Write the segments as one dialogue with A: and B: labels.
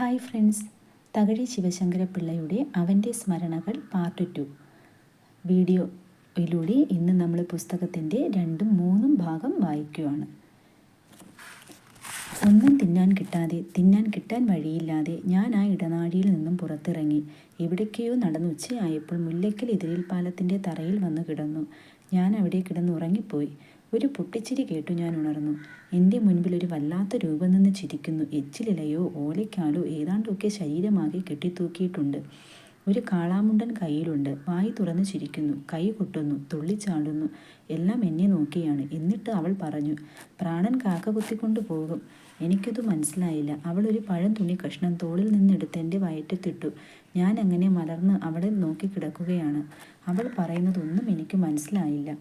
A: Hi friends. Thakazhi ശിവശങ്കരപിള്ളയുടെ അവന്റെ സ്മരണകൾ part two വീഡിയോയിലൂടെ ഇന്ന് നമ്മൾ പുസ്തകത്തിന്റെ രണ്ടും മൂന്നും ഭാഗം വായിക്കുകയാണ്. ഒന്നും തിന്നാൻ കിട്ടാതെ തിന്നാൻ കിട്ടാൻ വഴിയില്ലാതെ ഞാൻ ആ ഇടനാഴിയിൽ നിന്നും പുറത്തിറങ്ങി. എവിടേക്കെയോ നടന്ന് ഉച്ചയായപ്പോൾ മുല്ലയ്ക്കൽ എതിരിൽ പാലത്തിന്റെ തറയിൽ വന്ന് കിടന്നു. ഞാൻ അവിടെ കിടന്ന് ഉറങ്ങിപ്പോയി ഒരു പൊട്ടിച്ചിരി കേട്ടു ഞാൻ ഉണർന്നു. എന്റെ മുൻപിൽ ഒരു വല്ലാത്ത രൂപം നിന്ന് ചിരിക്കുന്നു. എച്ചിലിലയോ ഓലയ്ക്കാലോ ഏതാണ്ടൊക്കെ ശരീരമാകെ കെട്ടിത്തൂക്കിയിട്ടുണ്ട്. ഒരു കാളാമുണ്ടൻ കയ്യിലുണ്ട്. വായി തുറന്ന് ചിരിക്കുന്നു. കൈ കൊട്ടുന്നു. തുള്ളിച്ചാടുന്നു എല്ലാം എന്നെ നോക്കിയാണ്. എന്നിട്ട് അവൾ പറഞ്ഞു പ്രാണൻ കാക്ക കുത്തിക്കൊണ്ട് പോകും. എനിക്കത് മനസ്സിലായില്ല. അവൾ ഒരു പഴം തുണി കഷ്ണം തോളിൽ നിന്നെടുത്ത് എന്റെ വയറ്റത്തിട്ടു. ഞാൻ അങ്ങനെ മലർന്ന് അവളെ നോക്കി കിടക്കുകയാണ്. അവൾ പറയുന്നതൊന്നും എനിക്ക് മനസ്സിലായില്ല.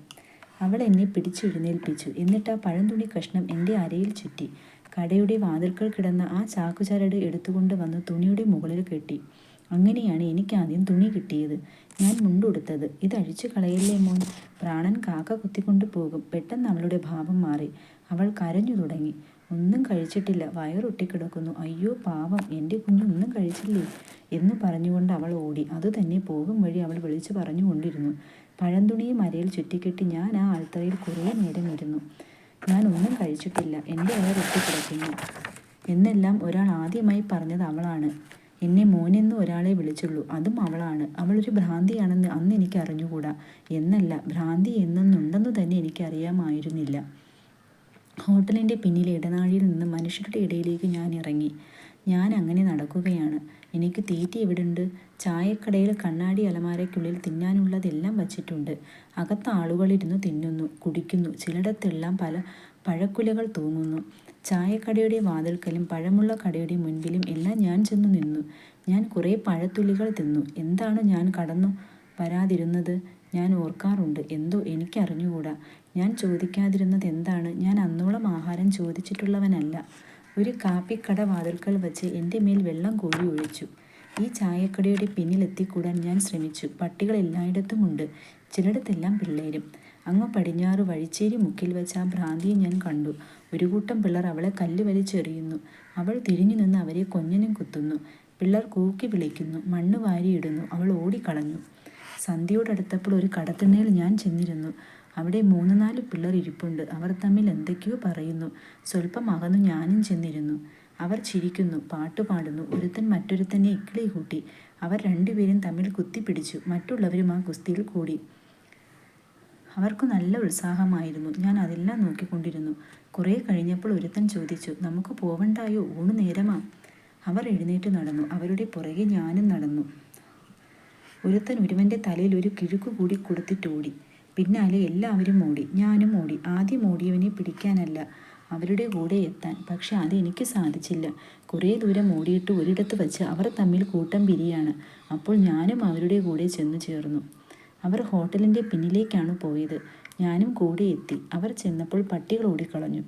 A: അവൾ എന്നെ പിടിച്ചെഴുന്നേൽപ്പിച്ചു. എന്നിട്ട് ആ പഴം തുണി കഷ്ണം എന്റെ അരയിൽ ചുറ്റി. കടയുടെ വാതിൽക്കൽ കിടന്ന ആ ചാക്കുചരട് എടുത്തുകൊണ്ട് വന്ന് തുണിയുടെ മുകളിൽ കെട്ടി. അങ്ങനെയാണ് എനിക്കാദ്യം തുണി കിട്ടിയത്. ഞാൻ മുണ്ടുടുത്തത് ഇത് അഴിച്ചു കളയല്ലേ മോൻ? പ്രാണൻ കാക്ക കുത്തിക്കൊണ്ട് പോകും. പെട്ടെന്ന് അവളുടെ ഭാവം മാറി. അവൾ കരഞ്ഞു തുടങ്ങി. ഒന്നും കഴിച്ചിട്ടില്ല. വയറൊട്ടിക്കിടക്കുന്നു അയ്യോ പാവം. എന്റെ കുഞ്ഞൊന്നും കഴിച്ചില്ലേ? എന്ന് പറഞ്ഞുകൊണ്ട് അവൾ ഓടി. അതുതന്നെ പോകും വഴി അവൾ വിളിച്ചു പറഞ്ഞുകൊണ്ടിരുന്നു. പഴന്തുണിയും അരയിൽ ചുറ്റിക്കെട്ടി ഞാൻ ആ ആൾത്തറയിൽ കുറേ നേരം ഇരുന്നു. ഞാൻ ഒന്നും കഴിച്ചിട്ടില്ല. എന്റെ കിടക്കുന്നു. എന്നെല്ലാം ഒരാൾ ആദ്യമായി പറഞ്ഞത് അവളാണ്. എന്നെ മോനെന്ന് ഒരാളെ വിളിച്ചുള്ളൂ. അതും അവളാണ്. അവളൊരു ഭ്രാന്തിയാണെന്ന് അന്ന് എനിക്ക് അറിഞ്ഞുകൂടാ. എന്നല്ല ഭ്രാന്തി എന്നൊന്നുണ്ടെന്ന് തന്നെ എനിക്കറിയാമായിരുന്നില്ല ഹോട്ടലിന്റെ പിന്നിലെ ഇടനാഴിയിൽ നിന്ന് മനുഷ്യരുടെ ഇടയിലേക്ക് ഞാൻ ഇറങ്ങി. ഞാൻ അങ്ങനെ നടക്കുകയാണ്. എനിക്ക് തീറ്റി എവിടുണ്ട്? ചായക്കടയിൽ കണ്ണാടി അലമാരയ്ക്കുള്ളിൽ തിന്നാനുള്ളതെല്ലാം വച്ചിട്ടുണ്ട്. അകത്ത് ആളുകളിരുന്ന് തിന്നുന്നു കുടിക്കുന്നു. ചിലയിടത്തെല്ലാം പല പഴക്കുലകൾ തൂങ്ങുന്നു. ചായക്കടയുടെ വാതിൽക്കലും പഴമുള്ള കടയുടെ മുൻപിലും എല്ലാം ഞാൻ ചെന്നു നിന്നു. ഞാൻ കുറേ പഴത്തുള്ളികൾ തിന്നു. എന്താണ് ഞാൻ കടന്നു വരാതിരുന്നത്? ഞാൻ ഓർക്കാറുണ്ട്. എന്തോ എനിക്കറിഞ്ഞുകൂടാ. ഞാൻ ചോദിക്കാതിരുന്നത് എന്താണ്? ഞാൻ അന്നോളം ആഹാരം ചോദിച്ചിട്ടുള്ളവനല്ല. ഒരു കാപ്പിക്കട വാതിൽക്കൽ വച്ച് എന്റെ മേൽ വെള്ളം കോരി ഒഴിച്ചു. ഈ ചായക്കടയുടെ പിന്നിലെത്തിക്കൂടാൻ ഞാൻ ശ്രമിച്ചു. പട്ടികൾ എല്ലായിടത്തുമുണ്ട് ചിലയിടത്തെല്ലാം പിള്ളേരും. അങ്ങ് പടിഞ്ഞാറ് വഴിച്ചേരി മുക്കിൽ വെച്ച് ആ ഭ്രാന്തിയെ ഞാൻ കണ്ടു. ഒരു കൂട്ടം പിള്ളർ അവളെ കല്ല് വലിച്ചെറിയുന്നു. അവൾ തിരിഞ്ഞു നിന്ന് അവരെ കൊഞ്ഞനും കുത്തുന്നു. പിള്ളർ കൂക്കി വിളിക്കുന്നു. മണ്ണ് വാരിയിടുന്നു. അവൾ ഓടിക്കളഞ്ഞു. സന്ധ്യയോടടുത്തപ്പോൾ ഒരു കടത്തിണ്ണയിൽ ഞാൻ ചെന്നിരുന്നു. അവിടെ മൂന്ന് നാല് പിള്ളർ ഇരിപ്പുണ്ട്. അവർ തമ്മിൽ എന്തൊക്കെയോ പറയുന്നു. സ്വല്പം അകന്നു ഞാനും ചെന്നിരുന്നു. അവർ ചിരിക്കുന്നു പാട്ടുപാടുന്നു ഒരുത്തൻ മറ്റൊരുത്തനെ ഇക്കിളി കൂട്ടി. അവർ രണ്ടുപേരും തമ്മിൽ കുത്തിപ്പിടിച്ചു. മറ്റുള്ളവരും ആ കുസ്തിയിൽ കൂടി. അവർക്ക് നല്ല ഉത്സാഹമായിരുന്നു. ഞാൻ അതെല്ലാം നോക്കിക്കൊണ്ടിരുന്നു. കുറേ കഴിഞ്ഞപ്പോൾ ഒരുത്തൻ ചോദിച്ചു നമുക്ക് പോവണ്ടായോ? ഊണ് നേരമാ? അവർ എഴുന്നേറ്റ് നടന്നു. അവരുടെ പുറകെ ഞാനും നടന്നു. ഒരുത്തൻ ഒരുവന്റെ തലയിൽ ഒരു കിഴുക്ക് കൂടി കൊടുത്തിട്ടോടി. പിന്നാലെ എല്ലാവരും ഓടി. ഞാനും ഓടി. ആദ്യം ഓടിയവനെ പിടിക്കാനല്ല. അവരുടെ കൂടെ എത്താൻ. പക്ഷെ അതെനിക്ക് സാധിച്ചില്ല. കുറേ ദൂരം ഓടിയിട്ട് ഒരിടത്ത് വച്ച് അവർ തമ്മിൽ കൂട്ടം പിരിയാണ്. അപ്പോൾ ഞാനും അവരുടെ കൂടെ ചെന്നു ചേർന്നു. അവർ ഹോട്ടലിന്റെ പിന്നിലേക്കാണ് പോയത്. ഞാനും കൂടെ എത്തി. അവർ ചെന്നപ്പോൾ പട്ടികൾ ഓടിക്കളഞ്ഞു.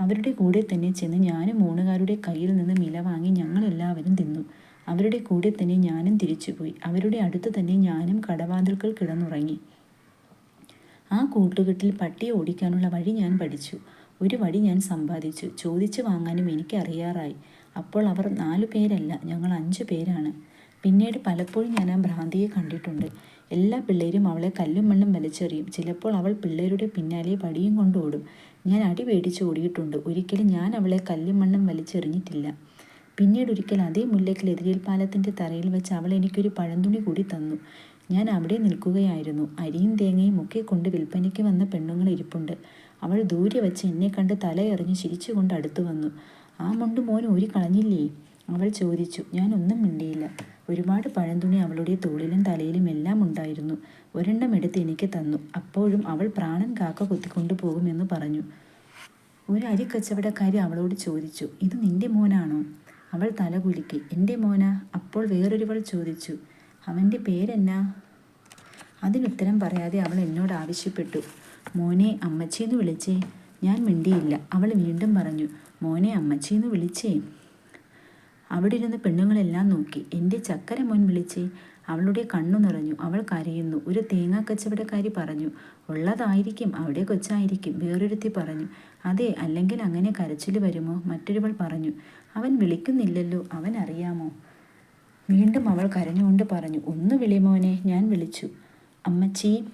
A: അവരുടെ കൂടെ തന്നെ ചെന്ന് ഞാനും ഊണുകാരുടെ കയ്യിൽ നിന്ന് മില വാങ്ങി ഞങ്ങളെല്ലാവരും തിന്നു. അവരുടെ കൂടെ തന്നെ ഞാനും തിരിച്ചുപോയി. അവരുടെ അടുത്ത് തന്നെ ഞാനും കടവാതിൽക്കൽ കിടന്നുറങ്ങി. ആ കൂട്ടുകെട്ടിൽ പട്ടിയെ ഓടിക്കാനുള്ള വഴി ഞാൻ പഠിച്ചു. ഒരു വടി ഞാൻ സമ്പാദിച്ചു. ചോദിച്ചു വാങ്ങാനും എനിക്ക് അറിയാറായി. അപ്പോൾ അവർ നാലു പേരല്ല ഞങ്ങൾ അഞ്ചു പേരാണ്. പിന്നീട് പലപ്പോഴും ഞാൻ ആ ഭ്രാന്തിയെ കണ്ടിട്ടുണ്ട്. എല്ലാ പിള്ളേരും അവളെ കല്ലും മണ്ണും വലിച്ചെറിയും. ചിലപ്പോൾ അവൾ പിള്ളേരുടെ പിന്നാലെ പടിയും കൊണ്ട് ഓടും. ഞാൻ അടി പേടിച്ച് ഓടിയിട്ടുണ്ട്. ഒരിക്കലും ഞാൻ അവളെ കല്ലും മണ്ണും വലിച്ചെറിഞ്ഞിട്ടില്ല. പിന്നീട് ഒരിക്കൽ അതേ മുല്ലയ്ക്കൽ എതിരേൽ പാലത്തിന്റെ തറയിൽ വെച്ച് അവൾ എനിക്കൊരു പഴന്തുണി കൂടി തന്നു. ഞാൻ അവിടെ നിൽക്കുകയായിരുന്നു. അരിയും തേങ്ങയും ഒക്കെ കൊണ്ട് വിൽപ്പനയ്ക്ക് വന്ന പെണ്ണുങ്ങൾ ഇരിപ്പുണ്ട്. അവൾ ദൂരെ വെച്ച് എന്നെ കണ്ട് തലയെറിഞ്ഞ് ചിരിച്ചുകൊണ്ട് അടുത്തു വന്നു. ആ മുണ്ട് മോൻ ഊരി കളഞ്ഞില്ലേ? അവൾ ചോദിച്ചു. ഞാൻ ഒന്നും മിണ്ടിയില്ല. ഒരുപാട് പഴന്തുണി അവളുടെ തോളിലും തലയിലും എല്ലാം ഉണ്ടായിരുന്നു. ഒരെണ്ണം എടുത്ത് എനിക്ക് തന്നു. അപ്പോഴും അവൾ പ്രാണൻ കാക്ക കുത്തിക്കൊണ്ടു പോകുമെന്ന് പറഞ്ഞു. ഒരു അരി കച്ചവടക്കാരി അവളോട് ചോദിച്ചു ഇത് നിന്റെ മോനാണോ? അവൾ തല കുലുക്കി എന്റെ മോനാ? അപ്പോൾ വേറൊരുവൾ ചോദിച്ചു അവന്റെ പേരെന്നാ? അതിനുത്തരം പറയാതെ അവൾ എന്നോട് ആവശ്യപ്പെട്ടു. മോനെ അമ്മച്ചിന്ന് വിളിച്ചേ. ഞാൻ മിണ്ടിയില്ല. അവൾ വീണ്ടും പറഞ്ഞു മോനെ അമ്മച്ചിന്ന് വിളിച്ചേ. അവിടെ ഇരുന്ന് പെണ്ണുങ്ങളെല്ലാം നോക്കി. എന്റെ ചക്കര മോൻ വിളിച്ചേ. അവളുടെ കണ്ണു നിറഞ്ഞു. അവൾ കരയുന്നു. ഒരു തേങ്ങാ കച്ചവടക്കാരി പറഞ്ഞു ഉള്ളതായിരിക്കും. അവിടെ കൊച്ചായിരിക്കും. വേറൊരുത്തി പറഞ്ഞു അതെ അല്ലെങ്കിൽ അങ്ങനെ കരച്ചിൽ വരുമോ? മറ്റൊരുവൾ പറഞ്ഞു അവൻ വിളിക്കുന്നില്ലല്ലോ. അവൻ അറിയാമോ? വീണ്ടും അവൾ കരഞ്ഞുകൊണ്ട് പറഞ്ഞു ഒന്ന് വിളിമോനെ ഞാൻ വിളിച്ചു അമ്മച്ചി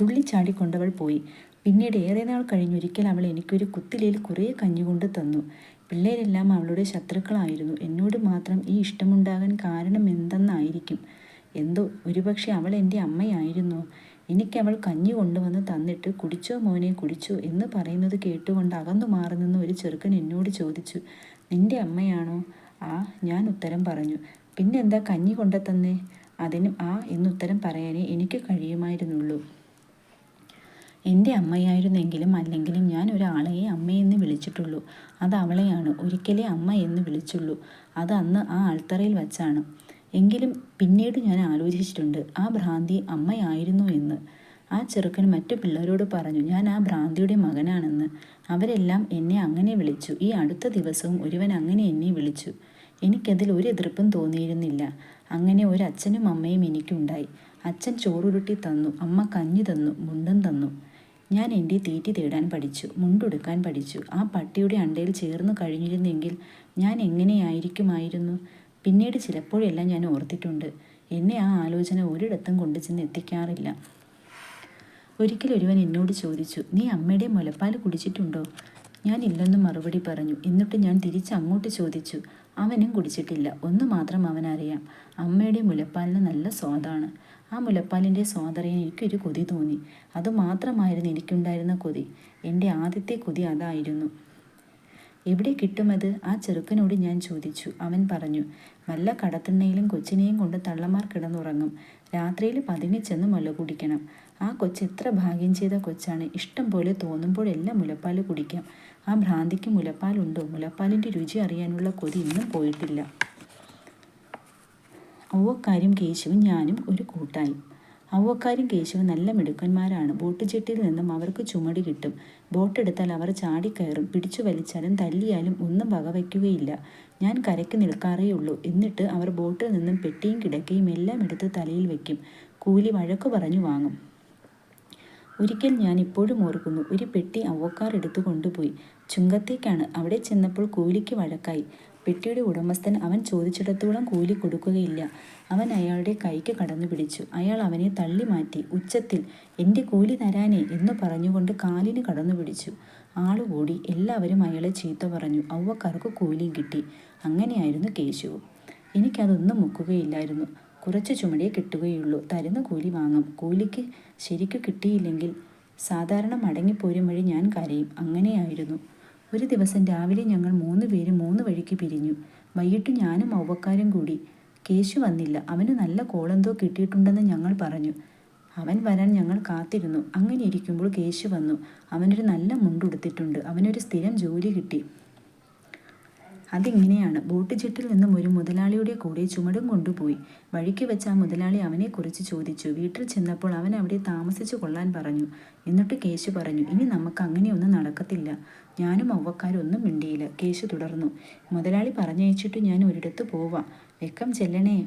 A: തുള്ളിച്ചാടിക്കൊണ്ടവൾ പോയി. പിന്നീട് ഏറെ നാൾ കഴിഞ്ഞൊരിക്കൽ അവൾ എനിക്കൊരു കുത്തിലയിൽ കുറേ കഞ്ഞുകൊണ്ട് തന്നു. പിള്ളേരെല്ലാം അവളുടെ ശത്രുക്കളായിരുന്നു. എന്നോട് മാത്രം ഈ ഇഷ്ടമുണ്ടാകാൻ കാരണം എന്തെന്നായിരിക്കും? എന്തോ ഒരുപക്ഷെ അവൾ എന്റെ അമ്മയായിരുന്നു. എനിക്കവൾ കഞ്ഞി കൊണ്ടുവന്ന് തന്നിട്ട് കുടിച്ചോ മോനെ കുടിച്ചോ എന്ന് പറയുന്നത് കേട്ടുകൊണ്ട് അകന്നു മാറി നിന്ന് ഒരു ചെറുക്കൻ എന്നോട് ചോദിച്ചു. നിന്റെ അമ്മയാണോ? ആ ഞാൻ ഉത്തരം പറഞ്ഞു. പിന്നെന്താ കഞ്ഞി കൊണ്ടത്തന്നെ അതിനും ആ എന്നുത്തരം പറയാനേ എനിക്ക് കഴിയുമായിരുന്നുള്ളൂ. എന്റെ അമ്മയായിരുന്നെങ്കിലും അല്ലെങ്കിലും ഞാൻ ഒരാളെയെ അമ്മയെന്ന് വിളിച്ചിട്ടുള്ളൂ. അത് അവളെയാണ്. ഒരിക്കലേ അമ്മ എന്ന് വിളിച്ചുള്ളൂ. അത് അന്ന് ആ ആൾത്തറയിൽ വച്ചാണ്. എങ്കിലും പിന്നീട് ഞാൻ ആലോചിച്ചിട്ടുണ്ട് ആ ഭ്രാന്തി അമ്മയായിരുന്നു എന്ന്. ആ ചെറുക്കൻ മറ്റു പിള്ളേരോട് പറഞ്ഞു ഞാൻ ആ ഭ്രാന്തിയുടെ മകനാണെന്ന്. അവരെല്ലാം എന്നെ അങ്ങനെ വിളിച്ചു. ഈ അടുത്ത ദിവസവും ഒരുവൻ അങ്ങനെ എന്നെ വിളിച്ചു. എനിക്കതിൽ ഒരു എതിർപ്പും തോന്നിയിരുന്നില്ല. അങ്ങനെ ഒരു അച്ഛനും അമ്മയും എനിക്കുണ്ടായി. അച്ഛൻ ചോറുരുട്ടി തന്നു. അമ്മ കഞ്ഞി തന്നു. മുണ്ടും തന്നു. ഞാൻ എന്റെ തീറ്റി തേടാൻ പഠിച്ചു മുണ്ടുടുക്കാൻ പഠിച്ചു. ആ പട്ടിയുടെ അണ്ടയിൽ ചേർന്നു കഴിഞ്ഞിരുന്നെങ്കിൽ ഞാൻ എങ്ങനെയായിരിക്കുമായിരുന്നു? പിന്നീട് ചിലപ്പോഴെല്ലാം ഞാൻ ഓർത്തിട്ടുണ്ട്. എന്നെ ആ ആലോചന ഒരിടത്തും കൊണ്ടു ചെന്ന് എത്തിക്കാറില്ല. ഒരിക്കലൊരുവൻ എന്നോട് ചോദിച്ചു നീ അമ്മയുടെ മുലപ്പാൽ കുടിച്ചിട്ടുണ്ടോ? ഞാൻ ഇല്ലെന്ന് മറുപടി പറഞ്ഞു. എന്നിട്ട് ഞാൻ തിരിച്ചങ്ങോട്ട് ചോദിച്ചു അവനും കുടിച്ചിട്ടില്ല. ഒന്ന് മാത്രം അവനറിയാം. അമ്മയുടെ മുലപ്പാലിന് നല്ല സ്വാദാണ്. ആ മുലപ്പാലിന്റെ സ്വാദറിയാൻ എനിക്കൊരു കൊതി തോന്നി. അതുമാത്രമായിരുന്നു എനിക്കുണ്ടായിരുന്ന കൊതി. എന്റെ ആദ്യത്തെ കൊതി അതായിരുന്നു. എവിടെ കിട്ടുമത്? ആ ചെറുക്കനോട് ഞാൻ ചോദിച്ചു. അവൻ പറഞ്ഞു വല്ല കടത്തിണ്ണയിലും കൊച്ചിനെയും കൊണ്ട് തള്ളമാർ കിടന്നുറങ്ങും. രാത്രിയിൽ പതിങ്ങി ചെന്ന് മുല കുടിക്കണം. ആ കൊച്ച് എത്ര ഭാഗ്യം ചെയ്ത കൊച്ചാണ്. ഇഷ്ടം പോലെ തോന്നുമ്പോഴെല്ലാം മുലപ്പാൽ കുടിക്കാം. ആ ഭ്രാന്തിക്ക് മുലപ്പാലുണ്ടോ? മുലപ്പാലിന്റെ രുചി അറിയാനുള്ള കൊതി ഇന്നും പോയിട്ടില്ല. അവക്കാരും കേശവും ഞാനും ഒരു കൂട്ടായി. അവക്കാരും കേശവും നല്ല മിടുക്കന്മാരാണ്. ബോട്ട് ജെട്ടിയിൽ നിന്നും അവർക്ക് ചുമടി കിട്ടും. ബോട്ടെടുത്താൽ അവർ ചാടിക്കയറും. പിടിച്ചു വലിച്ചാലും തല്ലിയാലും ഒന്നും വകവയ്ക്കുകയില്ല. ഞാൻ കരയ്ക്ക് നിൽക്കാറേ ഉള്ളൂ എന്നിട്ട് അവർ ബോട്ടിൽ നിന്നും പെട്ടിയും കിടക്കയും എല്ലാം എടുത്ത് തലയിൽ വയ്ക്കും കൂലി വഴക്ക് പറഞ്ഞു വാങ്ങും. ഒരിക്കൽ ഞാൻ ഇപ്പോഴും ഓർക്കുന്നു. ഒരു പെട്ടി അവക്കാർ എടുത്തു കൊണ്ടുപോയി. ചുങ്കത്തേക്കാണ്. അവിടെ ചെന്നപ്പോൾ കൂലിക്ക് വഴക്കായി. പെട്ടിയുടെ ഉടമസ്ഥൻ അവൻ ചോദിച്ചിടത്തോളം കൂലി കൊടുക്കുകയില്ല. അവൻ അയാളുടെ കൈക്ക് കടന്നു പിടിച്ചു. അയാൾ അവനെ തള്ളി മാറ്റി. ഉച്ചത്തിൽ എന്റെ കൂലി തരാനേ എന്ന് പറഞ്ഞുകൊണ്ട് കാലിന് കടന്നു പിടിച്ചു. ആളുകൂടി എല്ലാവരും അയാളെ ചീത്ത പറഞ്ഞു. അവക്കാർക്ക് കൂലിയും കിട്ടി. അങ്ങനെയായിരുന്നു കേശു എനിക്കതൊന്നും മുക്കുകയില്ലായിരുന്നു. കുറച്ച് ചുമടിയെ കിട്ടുകയുള്ളൂ. തരുന്ന കൂലി വാങ്ങും. കൂലിക്ക് ശരിക്കു കിട്ടിയില്ലെങ്കിൽ സാധാരണ മടങ്ങിപ്പോരും വഴി ഞാൻ കരയും. അങ്ങനെയായിരുന്നു. ഒരു ദിവസം രാവിലെ ഞങ്ങൾ മൂന്ന് പേര് മൂന്ന് വഴിക്ക് പിരിഞ്ഞു. വൈകിട്ട് ഞാനും ഔവക്കാരും കൂടി. കേശു വന്നില്ല. അവന് നല്ല കോളെന്തോ കിട്ടിയിട്ടുണ്ടെന്ന് ഞങ്ങൾ പറഞ്ഞു. അവൻ വരാൻ ഞങ്ങൾ കാത്തിരുന്നു. അങ്ങനെ ഇരിക്കുമ്പോൾ കേശു വന്നു. അവനൊരു നല്ല മുണ്ടുടുത്തിട്ടുണ്ട് അവനൊരു സ്ഥിരം ജോലി കിട്ടി. അതിങ്ങനെയാണ്. ബോട്ട് ജെട്ടിൽ നിന്നും ഒരു മുതലാളിയുടെ കൂടെ ചുമടും കൊണ്ടുപോയി. വഴിക്ക് വെച്ച ആ മുതലാളി അവനെക്കുറിച്ച് ചോദിച്ചു. വീട്ടിൽ ചെന്നപ്പോൾ അവൻ അവിടെ താമസിച്ചു കൊള്ളാൻ പറഞ്ഞു. എന്നിട്ട് കേശു പറഞ്ഞു ഇനി നമുക്ക് അങ്ങനെയൊന്നും നടക്കത്തില്ല. ഞാനും ഒന്നും മിണ്ടിയില്ല കേശു തുടർന്നു. മുതലാളി പറഞ്ഞയച്ചിട്ട് ഞാൻ ഒരിടത്ത് പോവാം. വെക്കം ചെല്ലണേ.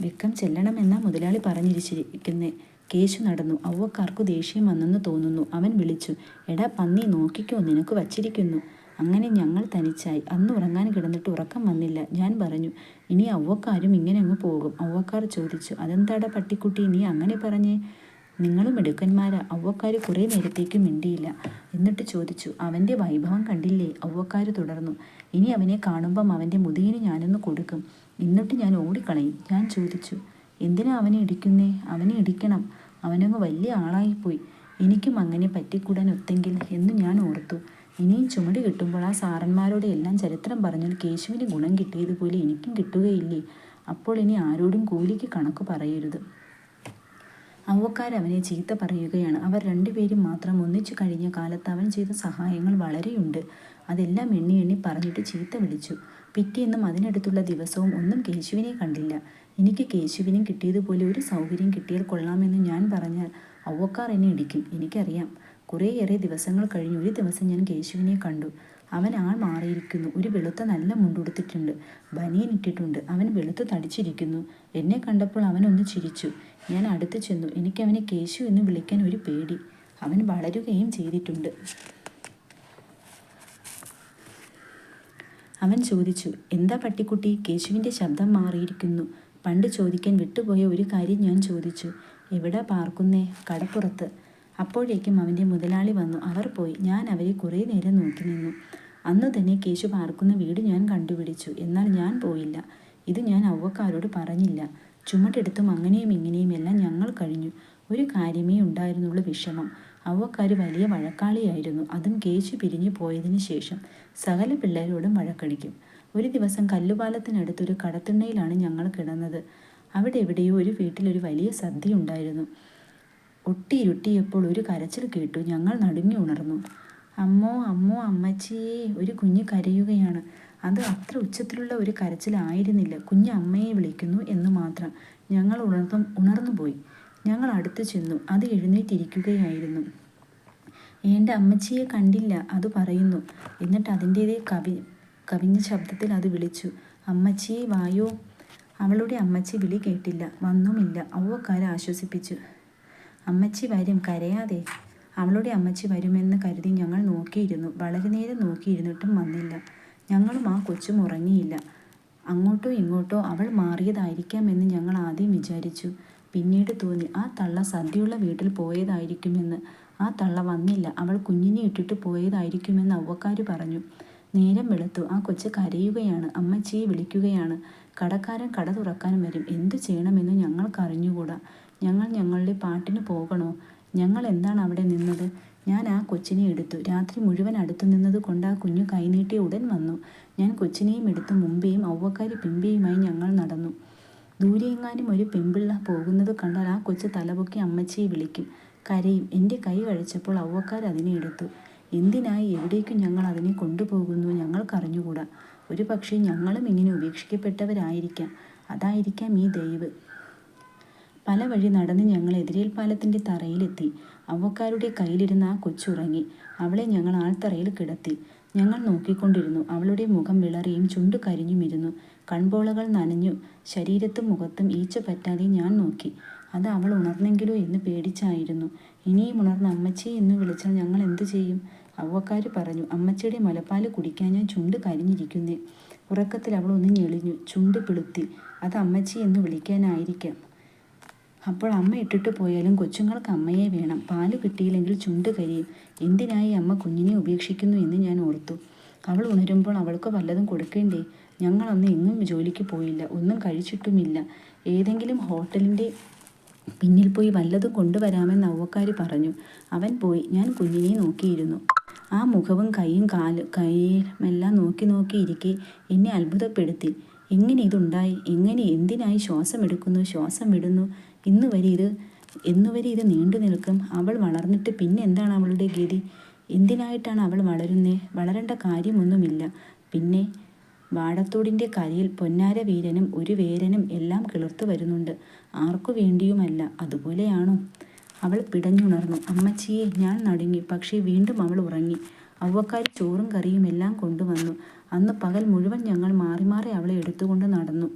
A: വെക്കം ചെല്ലണമെന്നാ മുതലാളി പറഞ്ഞിരിച്ചിരിക്കുന്നേ. കേശു നടന്നു. അവക്കാർക്ക് ദേഷ്യം വന്നെന്ന് തോന്നുന്നു. അവൻ വിളിച്ചു എടാ പന്നി നോക്കിക്കോ നിനക്ക് വച്ചിരിക്കുന്നു. അങ്ങനെ ഞങ്ങൾ തനിച്ചായി. അന്ന് ഉറങ്ങാൻ കിടന്നിട്ട് ഉറക്കം വന്നില്ല. ഞാൻ പറഞ്ഞു ഇനി അവക്കാരും ഇങ്ങനെ അങ്ങ് പോകും അവക്കാർ ചോദിച്ചു അതെന്താടാ പട്ടിക്കുട്ടി നീ അങ്ങനെ പറഞ്ഞേ? നിങ്ങളും എടുക്കന്മാരാ അവക്കാർ കുറേ നേരത്തേക്ക് മിണ്ടിയില്ല എന്നിട്ട് ചോദിച്ചു അവന്റെ വൈഭവം കണ്ടില്ലേ അവക്കാർ തുടർന്നു ഇനി അവനെ കാണുമ്പം അവന്റെ മുതുകിന് ഞാനൊന്ന് കൊടുക്കും. എന്നിട്ട് ഞാൻ ഓടിക്കളയും ഞാൻ ചോദിച്ചു എന്തിനാ അവനെ ഇടിക്കുന്നേ? അവനെ ഇടിക്കണം. അവനങ്ങ് വലിയ ആളായിപ്പോയി. എനിക്കും അങ്ങനെ പറ്റിക്കൂടാൻ ഒത്തെങ്കിൽ എന്ന് ഞാൻ ഓർത്തു. ഇനിയും ചുമട് കിട്ടുമ്പോൾ ആ സാറന്മാരോട് എല്ലാം ചരിത്രം പറഞ്ഞാൽ കേശുവിന് ഗുണം കിട്ടിയതുപോലെ എനിക്കും കിട്ടുകയില്ലേ? അപ്പോൾ ഇനി ആരോടും കൂലിക്ക് കണക്ക് പറയരുത്. അവക്കാരവനെ ചീത്ത പറയുകയാണ്. അവർ രണ്ടുപേരും മാത്രം ഒന്നിച്ചു കഴിഞ്ഞ കാലത്ത് അവൻ ചെയ്ത സഹായങ്ങൾ വളരെയുണ്ട്. അതെല്ലാം എണ്ണി എണ്ണി പറഞ്ഞിട്ട് ചീത്ത വിളിച്ചു. പിറ്റേന്നും അതിനടുത്തുള്ള ദിവസവും ഒന്നും കേശുവിനെ കണ്ടില്ല. എനിക്ക് കേശുവിനും കിട്ടിയതുപോലെ ഒരു സൗകര്യം കിട്ടിയാൽ കൊള്ളാമെന്ന് ഞാൻ പറഞ്ഞാൽ അവക്കാർ എന്നെ ഇടിക്കും. എനിക്കറിയാം. കുറേയേറെ ദിവസങ്ങൾ കഴിഞ്ഞ് ഒരു ദിവസം ഞാൻ കേശുവിനെ കണ്ടു. അവൻ ആൾ മാറിയിരിക്കുന്നു. ഒരു വെളുത്ത നല്ല മുണ്ടുടുത്തിട്ടുണ്ട് ബനിയൻ ഇട്ടിട്ടുണ്ട്. അവൻ വെളുത്ത് തടിച്ചിരിക്കുന്നു. എന്നെ കണ്ടപ്പോൾ അവനൊന്ന് ചിരിച്ചു. ഞാൻ അടുത്ത് ചെന്നു. എനിക്കവനെ കേശു എന്ന് വിളിക്കാൻ ഒരു പേടി. അവൻ വളരുകയും ചെയ്തിട്ടുണ്ട്. അവൻ ചോദിച്ചു എന്താ പട്ടിക്കുട്ടി? കേശുവിന്റെ ശബ്ദം മാറിയിരിക്കുന്നു. പണ്ട് ചോദിക്കാൻ വിട്ടുപോയ ഒരു കാര്യം ഞാൻ ചോദിച്ചു. എവിടെ പാർക്കുന്നേ? കടപ്പുറത്ത്. അപ്പോഴേക്കും അവന്റെ മുതലാളി വന്നു. അവർ പോയി. ഞാൻ അവരെ കുറേ നേരം നോക്കി നിന്നു. അന്നു തന്നെ കേശു പാർക്കുന്ന വീട് ഞാൻ കണ്ടുപിടിച്ചു. എന്നാൽ ഞാൻ പോയില്ല. ഇത് ഞാൻ അവക്കാരോട് പറഞ്ഞില്ല. ചുമടെടുത്തും അങ്ങനെയും ഇങ്ങനെയും എല്ലാം ഞങ്ങൾ കഴിഞ്ഞു. ഒരു കാര്യമേ ഉണ്ടായിരുന്നുള്ളൂ വിഷമം. അവക്കാർ വലിയ വഴക്കാളിയായിരുന്നു. അതും കേശു പിരിഞ്ഞു പോയതിനു ശേഷം സകല പിള്ളേരോടും വഴക്കടിക്കും. ഒരു ദിവസം കല്ലുപാലത്തിനടുത്തൊരു കടത്തിണ്ണയിലാണ് ഞങ്ങൾ കിടന്നത്. അവിടെ എവിടെയോ ഒരു വീട്ടിലൊരു വലിയ സദ്യ ഉണ്ടായിരുന്നു. ഒട്ടിയിരുട്ടിയപ്പോൾ ഒരു കരച്ചിൽ കേട്ടു. ഞങ്ങൾ നടുങ്ങി ഉണർന്നു. അമ്മോ അമ്മോ അമ്മച്ചിയേ ഒരു കുഞ്ഞ് കരയുകയാണ്. അത് അത്ര ഉച്ചത്തിലുള്ള ഒരു കരച്ചിലായിരുന്നില്ല കുഞ്ഞ് അമ്മയെ വിളിക്കുന്നു എന്ന് മാത്രം. ഞങ്ങൾ ഉണർന്നു ഉണർന്നുപോയി ഞങ്ങൾ അടുത്ത് ചെന്നു. അത് എഴുന്നേറ്റിരിക്കുകയായിരുന്നു. എന്റെ അമ്മച്ചിയെ കണ്ടില്ല അത് പറയുന്നു. എന്നിട്ട് അതിന്റേതേ കവി കവിഞ്ഞ ശബ്ദത്തിൽ അത് വിളിച്ചു. അമ്മച്ചിയെ വായോ. അവളുടെ അമ്മച്ചി വിളി കേട്ടില്ല. വന്നുമില്ല. അവക്കാരെ ആശ്വസിപ്പിച്ചു. അമ്മച്ചി വരും. കരയാതെ. അവളുടെ അമ്മച്ചി വരുമെന്ന് കരുതി ഞങ്ങൾ നോക്കിയിരുന്നു. വളരെ നേരം നോക്കിയിരുന്നിട്ടും വന്നില്ല. ഞങ്ങളും ആ കൊച്ചും ഉറങ്ങിയില്ല. അങ്ങോട്ടോ ഇങ്ങോട്ടോ അവൾ മാറിയതായിരിക്കാമെന്ന് ഞങ്ങൾ ആദ്യം വിചാരിച്ചു. പിന്നീട് തോന്നി ആ തള്ള സദ്യയുള്ള വീട്ടിൽ പോയതായിരിക്കുമെന്ന്. ആ തള്ള വന്നില്ല. അവൾ കുഞ്ഞിനെ ഇട്ടിട്ട് പോയതായിരിക്കുമെന്ന് അവക്കാർ പറഞ്ഞു. നേരം വെളുത്തു. ആ കൊച്ചു കരയുകയാണ്. അമ്മച്ചിയെ വിളിക്കുകയാണ്. കടക്കാരൻ കട തുറക്കാനും വരും. എന്തു ചെയ്യണമെന്ന് ഞങ്ങൾക്ക് അറിഞ്ഞുകൂടാ ഞങ്ങൾ ഞങ്ങളുടെ പാട്ടിന് പോകണോ? ഞങ്ങൾ എന്താണ് അവിടെ നിന്നത്? ഞാൻ ആ കൊച്ചിനെ എടുത്തു. രാത്രി മുഴുവൻ അടുത്തു നിന്നത് കൊണ്ട് ആ കുഞ്ഞു കൈനീട്ടി ഉടൻ വന്നു. ഞാൻ കൊച്ചിനെയും എടുത്ത്. മുമ്പേയും ഔവക്കാരി പിമ്പയുമായി ഞങ്ങൾ നടന്നു. ദൂരെയെങ്ങാനും ഒരു പെമ്പിള്ള പോകുന്നത് കണ്ടാൽ ആ കൊച്ചു തലപൊക്കി അമ്മച്ചിയെ വിളിക്കും. കരയും. എന്റെ കൈ കഴിച്ചപ്പോൾ ഔവക്കാർ അതിനെ എടുത്തു. എന്തിനായി എവിടേക്കും ഞങ്ങൾ അതിനെ കൊണ്ടുപോകുന്നു? ഞങ്ങൾക്കറിഞ്ഞുകൂടാ ഒരു പക്ഷേ ഞങ്ങളും ഇങ്ങനെ ഉപേക്ഷിക്കപ്പെട്ടവരായിരിക്കാം. അതായിരിക്കാം ഈ ദൈവ്. പല വഴി നടന്ന് ഞങ്ങൾ എതിരേൽ പാലത്തിന്റെ തറയിലെത്തി. അവക്കാരുടെ കയ്യിലിരുന്ന ആ കൊച്ചുറങ്ങി. അവളെ ഞങ്ങൾ ആൾത്തറയിൽ കിടത്തി. ഞങ്ങൾ നോക്കിക്കൊണ്ടിരുന്നു. അവളുടെ മുഖം വിളറിയും ചുണ്ടു കരിഞ്ഞുമിരുന്നു കൺപോളകൾ നനഞ്ഞു. ശരീരത്തും മുഖത്തും ഈച്ച പറ്റാതെ ഞാൻ നോക്കി. അത് അവൾ ഉണർന്നെങ്കിലോ എന്ന് പേടിച്ചായിരുന്നു. ഇനിയും ഉണർന്ന അമ്മച്ചി എന്ന് വിളിച്ചാൽ ഞങ്ങൾ എന്തു ചെയ്യും? അവക്കാർ പറഞ്ഞു അമ്മച്ചിയുടെ മുലപ്പാൽ കുടിക്കാൻ ഞാൻ ചുണ്ട് കരിഞ്ഞിരിക്കുന്നേ. ഉറക്കത്തിൽ അവൾ ഒന്ന് ഞെളിഞ്ഞു ചുണ്ട് പിളുത്തി അത് അമ്മച്ചി എന്ന് വിളിക്കാനായിരിക്കാം. അപ്പോൾ അമ്മ ഇട്ടിട്ട് പോയാലും കൊച്ചുങ്ങൾക്ക് അമ്മയെ വേണം. പാൽ കിട്ടിയില്ലെങ്കിൽ ചുണ്ട് കരിയും. എന്തിനായി അമ്മ കുഞ്ഞിനെ ഉപേക്ഷിക്കുന്നു എന്ന് ഞാൻ ഓർത്തു. അവൾ ഉണരുമ്പോൾ അവൾക്ക് വല്ലതും കൊടുക്കേണ്ടേ? ഞങ്ങളന്ന് എങ്ങും ജോലിക്ക് പോയില്ല ഒന്നും കഴിച്ചിട്ടുമില്ല. ഏതെങ്കിലും ഹോട്ടലിന്റെ പിന്നിൽ പോയി വല്ലതും കൊണ്ടുവരാമെന്ന് അവക്കാർ പറഞ്ഞു. അവൻ പോയി ഞാൻ കുഞ്ഞിനെ നോക്കിയിരുന്നു. ആ മുഖവും കൈയും കാൽ കൈയുമെല്ലാം നോക്കി നോക്കി ഇരിക്കെ എന്നെ അത്ഭുതപ്പെടുത്തി. എങ്ങനെ ഇതുണ്ടായി? എങ്ങനെ എന്തിനായി ശ്വാസം എടുക്കുന്നു? ശ്വാസം വിടുന്നു. ഇന്നുവരെ ഇത് എന്നുവരെ ഇത് നീണ്ടു നിൽക്കും. അവൾ വളർന്നിട്ട് പിന്നെ എന്താണ് അവളുടെ ഗതി? എന്തിനായിട്ടാണ് അവൾ വളരുന്നേ? വളരേണ്ട കാര്യമൊന്നുമില്ല. പിന്നെ വാടത്തോടിന്റെ കരയിൽ പൊന്നാര വീരനും ഒരു വേരനും എല്ലാം കിളിർത്തു വരുന്നുണ്ട്. ആർക്കു വേണ്ടിയുമല്ല. അതുപോലെയാണോ? അവൾ പിടഞ്ഞുണർന്നു. അമ്മച്ചിയെ ഞാൻ നടുങ്ങി. പക്ഷേ വീണ്ടും അവൾ ഉറങ്ങി. അവക്കാരി ചോറും കറിയും എല്ലാം കൊണ്ടുവന്നു. അന്ന് പകൽ മുഴുവൻ ഞങ്ങൾ മാറി മാറി അവളെ എടുത്തുകൊണ്ട് നടന്നു.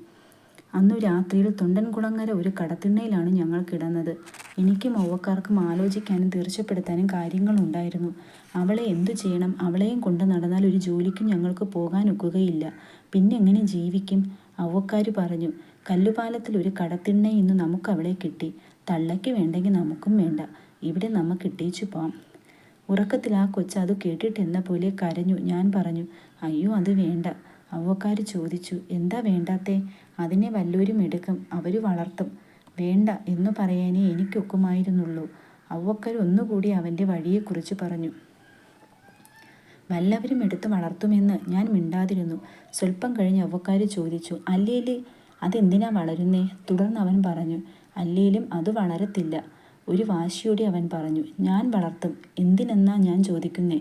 A: അന്നു രാത്രിയിൽ തൊണ്ടൻകുളങ്ങര ഒരു കടത്തിണ്ണയിലാണ് ഞങ്ങൾ കിടന്നത്. എനിക്കും ഔവക്കാർക്കും ആലോചിക്കാനും തീർച്ചപ്പെടുത്താനും കാര്യങ്ങളുണ്ടായിരുന്നു. അവളെ എന്തു ചെയ്യണം? അവളെയും കൊണ്ട് നടന്നാൽ ഒരു ജോലിക്കും ഞങ്ങൾക്ക് പോകാൻ പോകാനൊക്കുകയില്ല. പിന്നെ എങ്ങനെ ജീവിക്കും? അവക്കാർ പറഞ്ഞു. കല്ലുപാലത്തിൽ ഒരു കടത്തിണ്ണ ഇന്ന് നമുക്ക് അവളെ കിട്ടി. തള്ളയ്ക്ക് വേണ്ടെങ്കിൽ നമുക്കും വേണ്ട. ഇവിടെ നമുക്ക് ഇട്ടേച്ചു പോവാം. ഉറക്കത്തിൽ ആ കൊച്ച് അത് കേട്ടിട്ടെന്ന പോലെ കരഞ്ഞു. ഞാൻ പറഞ്ഞു അയ്യോ അത് വേണ്ട. അവക്കാർ ചോദിച്ചു എന്താ വേണ്ടാത്തെ? അതിനെ വല്ലോരും എടുക്കും അവർ വളർത്തും. വേണ്ട എന്ന് പറയാനേ എനിക്കൊക്കുമായിരുന്നുള്ളൂ. അവക്കർ ഒന്നുകൂടി അവന്റെ വഴിയെക്കുറിച്ച് പറഞ്ഞു. വല്ലവരും എടുത്ത് വളർത്തുമെന്ന് ഞാൻ മിണ്ടാതിരുന്നു. സ്വല്പം കഴിഞ്ഞ് അവക്കാർ ചോദിച്ചു അല്ലേലേ അതെന്തിനാ വളരുന്നേ? തുടർന്ന് അവൻ പറഞ്ഞു അല്ലേലും അത് വളരത്തില്ല. ഒരു വാശിയോടെ അവൻ പറഞ്ഞു ഞാൻ വളർത്തും. എന്തിനെന്നാ ഞാൻ ചോദിക്കുന്നേ?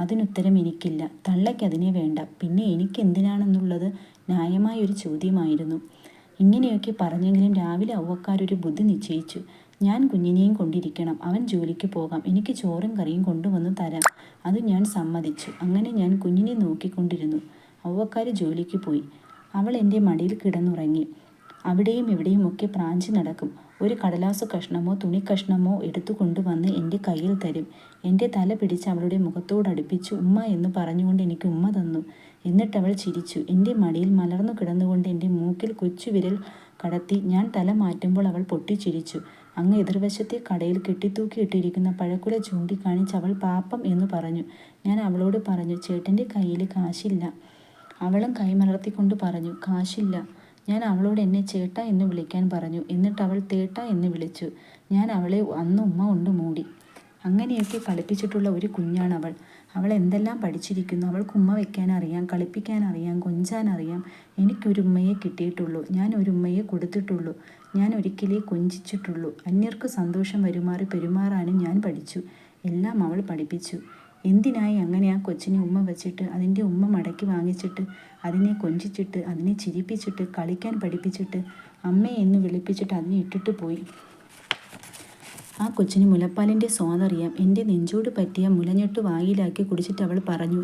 A: അതിനുത്തരം എനിക്കില്ല. തള്ളയ്ക്കതിനെ വേണ്ട. പിന്നെ എനിക്ക് എന്തിനാണെന്നുള്ളത് ന്യായമായൊരു ചോദ്യമായിരുന്നു. ഇങ്ങനെയൊക്കെ പറഞ്ഞെങ്കിലും രാവിലെ അവക്കാരൊരു ബുദ്ധി നിശ്ചയിച്ചു. ഞാൻ കുഞ്ഞിനെയും കൊണ്ടിരിക്കണം. അവൻ ജോലിക്ക് പോകാം. എനിക്ക് ചോറും കറിയും കൊണ്ടുവന്ന് തരാം. അത് ഞാൻ സമ്മതിച്ചു. അങ്ങനെ ഞാൻ കുഞ്ഞിനെ നോക്കിക്കൊണ്ടിരുന്നു. ഔവക്കാർ ജോലിക്ക് പോയി. അവൾ എന്റെ മടിയിൽ കിടന്നുറങ്ങി. അവിടെയും ഇവിടെയും ഒക്കെ പ്രാഞ്ചി നടക്കും. ഒരു കടലാസു കഷ്ണമോ തുണി കഷ്ണമോ എടുത്തു കൊണ്ടുവന്ന് എന്റെ കയ്യിൽ തരും. എന്റെ തല പിടിച്ച് അവളുടെ മുഖത്തോടടുപ്പിച്ച് ഉമ്മ എന്ന് പറഞ്ഞുകൊണ്ട് എനിക്ക് ഉമ്മ തന്നു. എന്നിട്ട് അവൾ ചിരിച്ചു. എന്റെ മടിയിൽ മലർന്നു കിടന്നുകൊണ്ട് എന്റെ മൂക്കിൽ കൊച്ചുവിരൽ കടത്തി ഞാൻ തല മാറ്റുമ്പോൾ അവൾ പൊട്ടിച്ചിരിച്ചു. അങ്ങ് എതിർവശത്തെ കടയിൽ കെട്ടിത്തൂക്കിയിട്ടിരിക്കുന്ന പഴക്കുല ചൂണ്ടിക്കാണിച്ച് അവൾ പാപ്പം എന്ന് പറഞ്ഞു. ഞാൻ അവളോട് പറഞ്ഞു ചേട്ടന്റെ കയ്യിൽ കാശില്ല. അവളും കൈമലർത്തിക്കൊണ്ട് പറഞ്ഞു കാശില്ല. ഞാൻ അവളോട് എന്നെ ചേട്ട എന്ന് വിളിക്കാൻ പറഞ്ഞു. എന്നിട്ട് അവൾ തേട്ട എന്ന് വിളിച്ചു. ഞാൻ അവളെ അന്ന് ഉമ്മ കൊണ്ട് മൂടി. അങ്ങനെയൊക്കെ കളിപ്പിച്ചിട്ടുള്ള ഒരു കുഞ്ഞാണ് അവൾ. അവൾ എന്തെല്ലാം പഠിച്ചിരിക്കുന്നു? അവൾക്ക് ഉമ്മ വെക്കാൻ അറിയാം കളിപ്പിക്കാൻ അറിയാം കൊഞ്ചാൻ അറിയാം. എനിക്കൊരു ഉമ്മയെ കിട്ടിയിട്ടുള്ളൂ. ഞാൻ ഒരു ഉമ്മയെ കൊടുത്തിട്ടുള്ളൂ. ഞാൻ ഒരിക്കലേ കൊഞ്ചിച്ചിട്ടുള്ളൂ. അന്യർക്ക് സന്തോഷം വരുമാറി പെരുമാറാനും ഞാൻ പഠിച്ചു. എല്ലാം അവൾ പഠിപ്പിച്ചു. എന്തിനായി അങ്ങനെ ആ കൊച്ചിനെ ഉമ്മ വെച്ചിട്ട് അതിന്റെ ഉമ്മ മടക്കി വാങ്ങിച്ചിട്ട് അതിനെ കൊഞ്ചിച്ചിട്ട് അതിനെ ചിരിപ്പിച്ചിട്ട് കളിക്കാൻ പഠിപ്പിച്ചിട്ട് അമ്മയെ എന്ന് വിളിപ്പിച്ചിട്ട് അതിനെ ഇട്ടിട്ട് പോയി. ആ കൊച്ചിന് മുലപ്പാലിന്റെ സ്വാദറിയാം എന്റെ നെഞ്ചോട് പറ്റിയ മുലഞ്ഞെട്ട് വായിലാക്കി കുടിച്ചിട്ട് അവൾ പറഞ്ഞു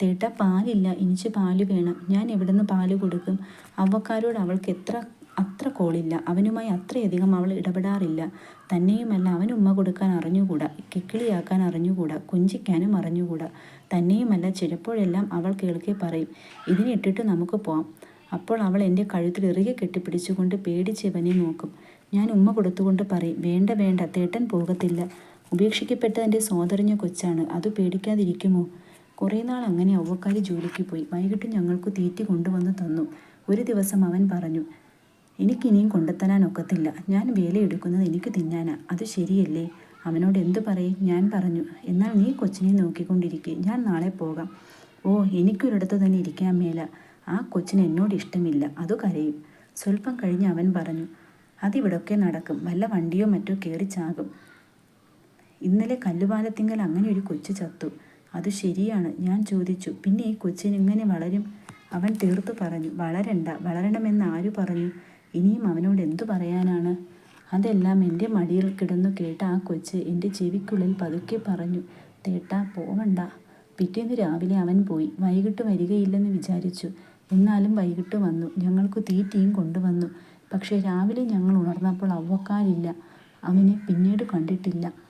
A: തേട്ട പാലില്ല എനിക്ക് പാൽ വേണം. ഞാൻ എവിടെ നിന്ന് പാൽ കൊടുക്കും? അവക്കാരോട് അവൾക്ക് എത്ര അത്ര കോളില്ല. അവനുമായി അത്രയധികം അവൾ ഇടപെടാറില്ല. തന്നെയുമല്ല അവൻ ഉമ്മ കൊടുക്കാൻ അറിഞ്ഞുകൂടാ? കിക്കിളിയാക്കാൻ അറിഞ്ഞുകൂടാ? കുഞ്ചിക്കാനും അറിഞ്ഞുകൂടാ? തന്നെയുമല്ല ചിലപ്പോഴെല്ലാം അവൾ കേൾക്കെ പറയും. ഇതിനിട്ടിട്ട് നമുക്ക് പോവാം. അപ്പോൾ അവൾ എന്റെ കഴുത്തിൽ ഇറുകെ കെട്ടിപ്പിടിച്ചുകൊണ്ട് പേടിച്ചവനെ നോക്കും. ഞാൻ ഉമ്മ കൊടുത്തുകൊണ്ട് പറയും വേണ്ട വേണ്ട തേട്ടൻ പോകത്തില്ല. ഉപേക്ഷിക്കപ്പെട്ട എന്റെ സോദറിഞ്ഞ കൊച്ചാണ്. അത് പേടിക്കാതിരിക്കുമോ? കുറേ നാൾ അങ്ങനെ അവക്കാരി ജോലിക്ക് പോയി. വൈകിട്ട് ഞങ്ങൾക്ക് തീറ്റി കൊണ്ടുവന്ന് തന്നു. ഒരു ദിവസം അവൻ പറഞ്ഞു എനിക്കിനിയും കൊണ്ടുത്തരാൻ ഒക്കത്തില്ല ഞാൻ വേലയെടുക്കുന്നത് എനിക്ക് തിന്നാനാ. അത് ശരിയല്ലേ? അവനോട് എന്തു പറയും? ഞാൻ പറഞ്ഞു എന്നാൽ നീ കൊച്ചിനെ നോക്കിക്കൊണ്ടിരിക്കെ. ഞാൻ നാളെ പോകാം. ഓ എനിക്കൊരിടത്ത് തന്നെ ഇരിക്കാൻ മേല. ആ കൊച്ചിന് എന്നോട് ഇഷ്ടമില്ല. അത് കരയും. സ്വല്പം കഴിഞ്ഞ് അവൻ പറഞ്ഞു അതിവിടൊക്കെ നടക്കും. വല്ല വണ്ടിയോ മറ്റോ കയറി ചാകും. ഇന്നലെ കല്ലുപാലത്തിങ്കൽ അങ്ങനെ ഒരു കൊച്ചു ചത്തു. അത് ശരിയാണ് ഞാൻ ചോദിച്ചു. പിന്നെ ഈ കൊച്ചിന് ഇങ്ങനെ വളരും? അവൻ തീർത്തു പറഞ്ഞു വളരണ്ട. വളരണമെന്ന് ആരു പറഞ്ഞു? ഇനിയും അവനോട് എന്തു പറയാനാണ്? അതെല്ലാം എന്റെ മടിയിൽ കിടന്നു കേട്ട ആ കൊച്ച് എന്റെ ചെവിക്കുള്ളിൽ പതുക്കെ പറഞ്ഞു തേട്ടാ പോവണ്ട. പിറ്റേന്ന് രാവിലെ അവൻ പോയി. വൈകിട്ട് വരികയില്ലെന്ന് വിചാരിച്ചു. എന്നാലും വൈകിട്ട് വന്നു. ഞങ്ങൾക്ക് തീറ്റയും കൊണ്ടുവന്നു. പക്ഷേ രാവിലെ ഞങ്ങൾ ഉണർന്നപ്പോൾ അവക്കാരില്ല. അവനെ പിന്നീട് കണ്ടിട്ടില്ല.